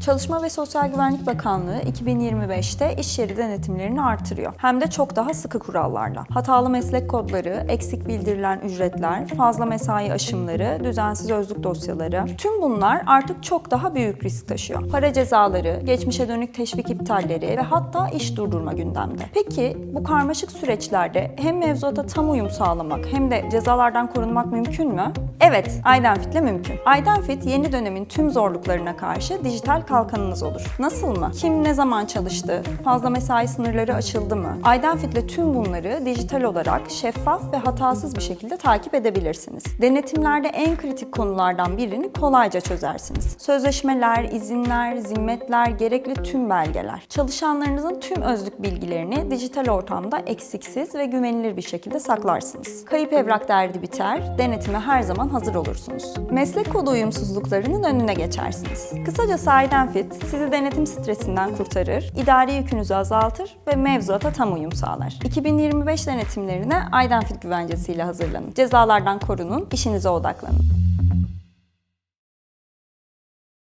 Çalışma ve Sosyal Güvenlik Bakanlığı 2025'te iş yeri denetimlerini artırıyor. Hem de çok daha sıkı kurallarla. Hatalı meslek kodları, eksik bildirilen ücretler, fazla mesai aşımları, düzensiz özlük dosyaları. Tüm bunlar artık çok daha büyük risk taşıyor. Para cezaları, geçmişe dönük teşvik iptalleri ve hatta iş durdurma gündemde. Peki bu karmaşık süreçlerde hem mevzuata tam uyum sağlamak hem de cezalardan korunmak mümkün mü? Evet, Aydenfit'le mümkün. Aydenfit yeni dönemin tüm zorluklarına karşı dijital kalkanınız olur. Nasıl mı? Kim ne zaman çalıştı? Fazla mesai sınırları aşıldı mı? Aydenfit'le tüm bunları dijital olarak şeffaf ve hatasız bir şekilde takip edebilirsiniz. Denetimlerde en kritik konulardan birini kolayca çözersiniz. Sözleşmeler, izinler, zimmetler, gerekli tüm belgeler. Çalışanlarınızın tüm özlük bilgilerini dijital ortamda eksiksiz ve güvenilir bir şekilde saklarsınız. Kayıp evrak derdi biter, denetime her zaman hazır olursunuz. Meslek kodu uyumsuzluklarının önüne geçersiniz. Kısacası Aydenfit sizi denetim stresinden kurtarır, idari yükünüzü azaltır ve mevzuata tam uyum sağlar. 2025 denetimlerine Aydenfit güvencesiyle hazırlanın. Cezalardan korunun, işinize odaklanın.